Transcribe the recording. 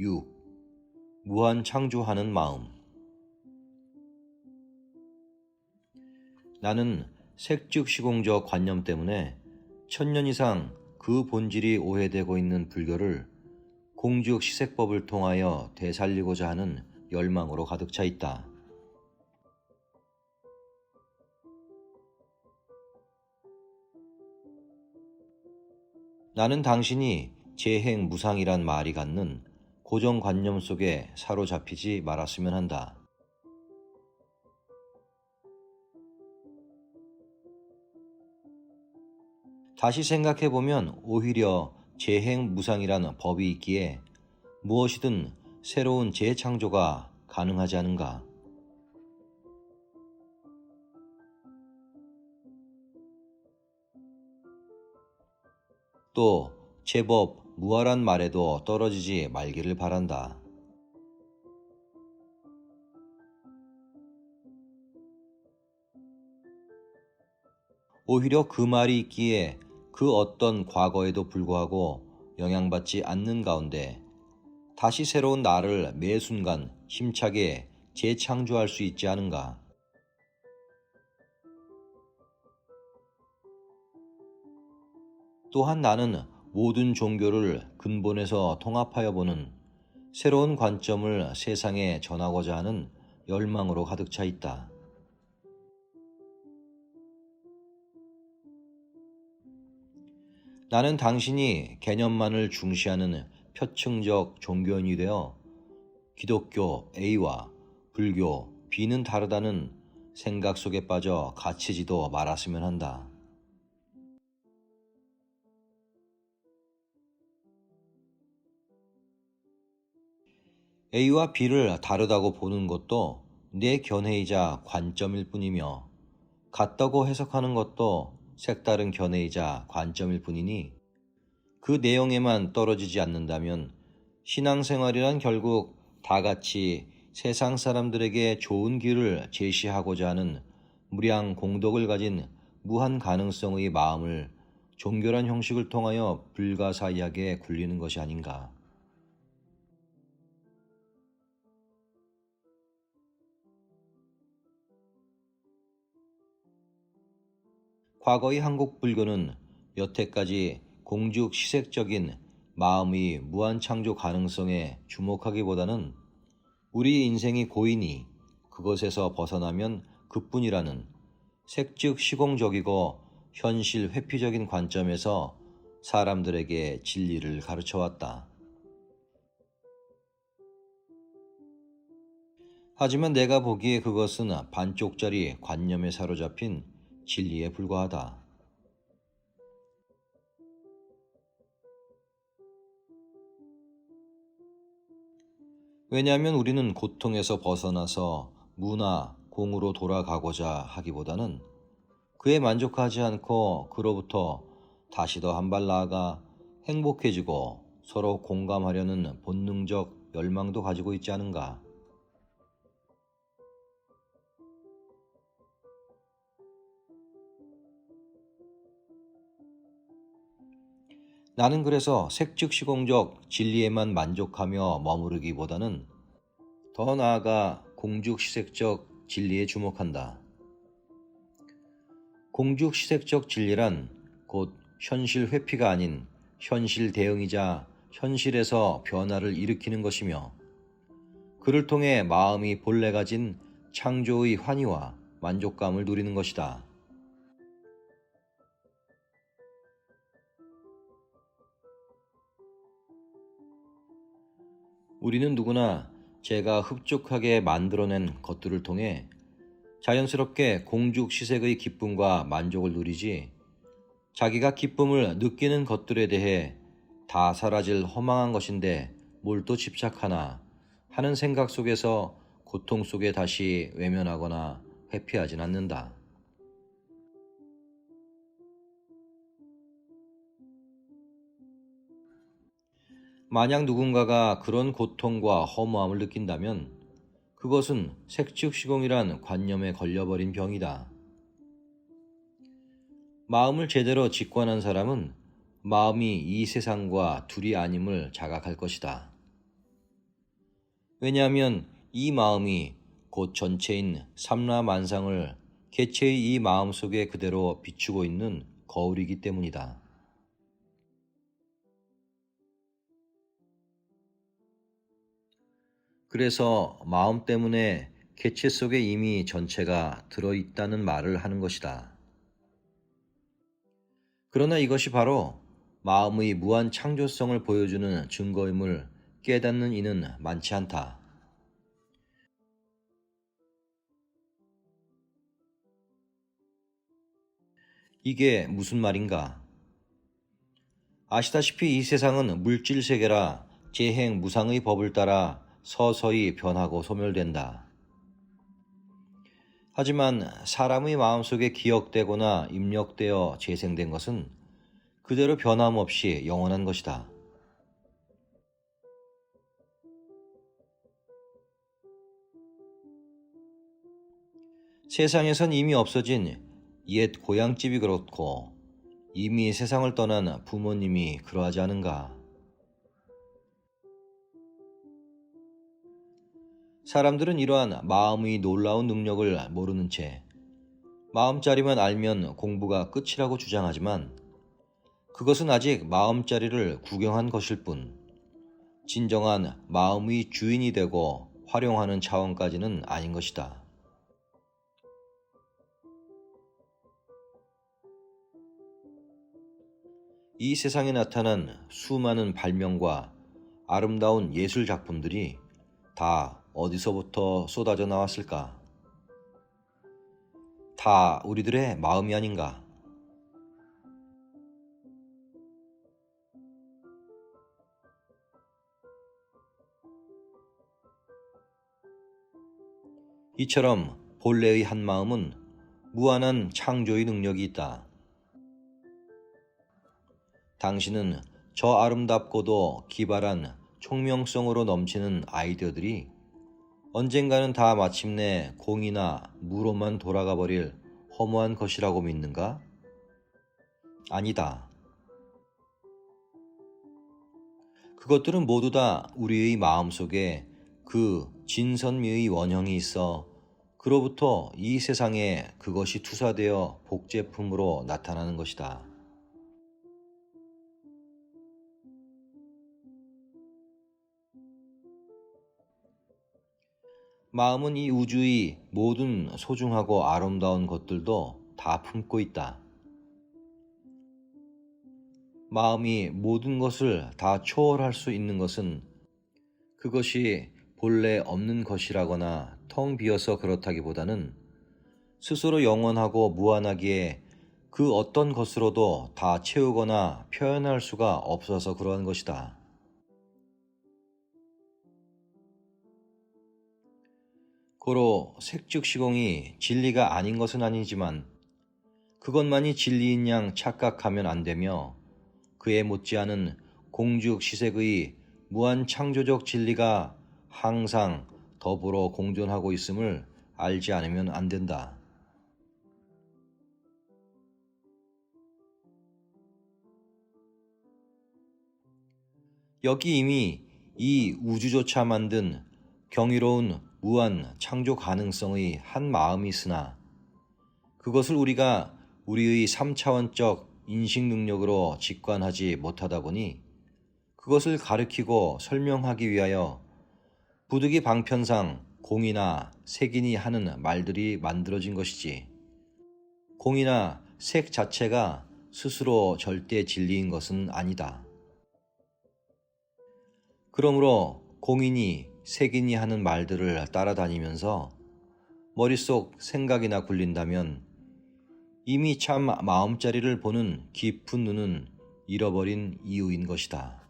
6. 무한 창조하는 마음 나는 색즉시공적 관념 때문에 천년 이상 그 본질이 오해되고 있는 불교를 공즉 시색법을 통하여 되살리고자 하는 열망으로 가득 차 있다. 나는 당신이 재행 무상이란 말이 갖는 고정관념 속에 사로잡히지 말았으면 한다. 다시 생각해보면 오히려 재행 무상이라는 법이 있기에 무엇이든 새로운 재창조가 가능하지 않은가. 또 제법 무활한 말에도 떨어지지 말기를 바란다. 오히려 그 말이 있기에 그 어떤 과거에도 불구하고 영향받지 않는 가운데 다시 새로운 나를 매 순간 힘차게 재창조할 수 있지 않은가. 또한 나는 모든 종교를 근본에서 통합하여 보는 새로운 관점을 세상에 전하고자 하는 열망으로 가득 차 있다. 나는 당신이 개념만을 중시하는 표층적 종교인이 되어 기독교 A와 불교 B는 다르다는 생각 속에 빠져 갇히지도 말았으면 한다. A와 B를 다르다고 보는 것도 내 견해이자 관점일 뿐이며 같다고 해석하는 것도 색다른 견해이자 관점일 뿐이니 그 내용에만 떨어지지 않는다면 신앙생활이란 결국 다 같이 세상 사람들에게 좋은 길을 제시하고자 하는 무량 공덕을 가진 무한 가능성의 마음을 종교란 형식을 통하여 불가사의하게 굴리는 것이 아닌가. 과거의 한국 불교는 여태까지 공죽 시색적인 마음의 무한 창조 가능성에 주목하기보다는 우리 인생이 고이니 그것에서 벗어나면 그뿐이라는 색즉 시공적이고 현실 회피적인 관점에서 사람들에게 진리를 가르쳐 왔다. 하지만 내가 보기에 그것은 반쪽짜리 관념에 사로잡힌 진리에 불과하다. 왜냐하면 우리는 고통에서 벗어나서 문화, 공으로 돌아가고자 하기보다는 그에 만족하지 않고 그로부터 다시 더 한 발 나아가 행복해지고 서로 공감하려는 본능적 열망도 가지고 있지 않은가. 나는 그래서 색즉시공적 진리에만 만족하며 머무르기보다는 더 나아가 공죽시색적 진리에 주목한다. 공죽시색적 진리란 곧 현실 회피가 아닌 현실 대응이자 현실에서 변화를 일으키는 것이며 그를 통해 마음이 본래 가진 창조의 환희와 만족감을 누리는 것이다. 우리는 누구나 제가 흡족하게 만들어낸 것들을 통해 자연스럽게 공죽 시색의 기쁨과 만족을 누리지 자기가 기쁨을 느끼는 것들에 대해 다 사라질 허망한 것인데 뭘 또 집착하나 하는 생각 속에서 고통 속에 다시 외면하거나 회피하진 않는다. 만약 누군가가 그런 고통과 허무함을 느낀다면 그것은 색즉시공이란 관념에 걸려버린 병이다. 마음을 제대로 직관한 사람은 마음이 이 세상과 둘이 아님을 자각할 것이다. 왜냐하면 이 마음이 곧 전체인 삼라만상을 개체의 이 마음 속에 그대로 비추고 있는 거울이기 때문이다. 그래서 마음 때문에 개체 속에 이미 전체가 들어있다는 말을 하는 것이다. 그러나 이것이 바로 마음의 무한 창조성을 보여주는 증거임을 깨닫는 이는 많지 않다. 이게 무슨 말인가? 아시다시피 이 세상은 물질 세계라 재행 무상의 법을 따라 서서히 변하고 소멸된다. 하지만 사람의 마음속에 기억되거나 입력되어 재생된 것은 그대로 변함없이 영원한 것이다. 세상에선 이미 없어진 옛 고향집이 그렇고 이미 세상을 떠난 부모님이 그러하지 않은가. 사람들은 이러한 마음의 놀라운 능력을 모르는 채 마음자리만 알면 공부가 끝이라고 주장하지만 그것은 아직 마음자리를 구경한 것일 뿐 진정한 마음의 주인이 되고 활용하는 차원까지는 아닌 것이다. 이 세상에 나타난 수많은 발명과 아름다운 예술 작품들이 다 어디서부터 쏟아져 나왔을까? 다 우리들의 마음이 아닌가? 이처럼 본래의 한 마음은 무한한 창조의 능력이 있다. 당신은 저 아름답고도 기발한 총명성으로 넘치는 아이디어들이 언젠가는 다 마침내 공이나 무로만 돌아가 버릴 허무한 것이라고 믿는가? 아니다. 그것들은 모두 다 우리의 마음 속에 그 진선미의 원형이 있어 그로부터 이 세상에 그것이 투사되어 복제품으로 나타나는 것이다. 마음은 이 우주의 모든 소중하고 아름다운 것들도 다 품고 있다. 마음이 모든 것을 다 초월할 수 있는 것은 그것이 본래 없는 것이라거나 텅 비어서 그렇다기보다는 스스로 영원하고 무한하기에 그 어떤 것으로도 다 채우거나 표현할 수가 없어서 그러한 것이다. 고로 색즉시공이 진리가 아닌 것은 아니지만 그것만이 진리인 양 착각하면 안 되며 그에 못지않은 공죽 시색의 무한 창조적 진리가 항상 더불어 공존하고 있음을 알지 않으면 안 된다. 여기 이미 이 우주조차 만든 경이로운 무한 창조 가능성의 한 마음이 있으나 그것을 우리가 우리의 3차원적 인식 능력으로 직관하지 못하다 보니 그것을 가르키고 설명하기 위하여 부득이 방편상 공이나 색이니 하는 말들이 만들어진 것이지 공이나 색 자체가 스스로 절대 진리인 것은 아니다. 그러므로 공인이 색인이 하는 말들을 따라다니면서 머릿속 생각이나 굴린다면 이미 참 마음자리를 보는 깊은 눈은 잃어버린 이유인 것이다.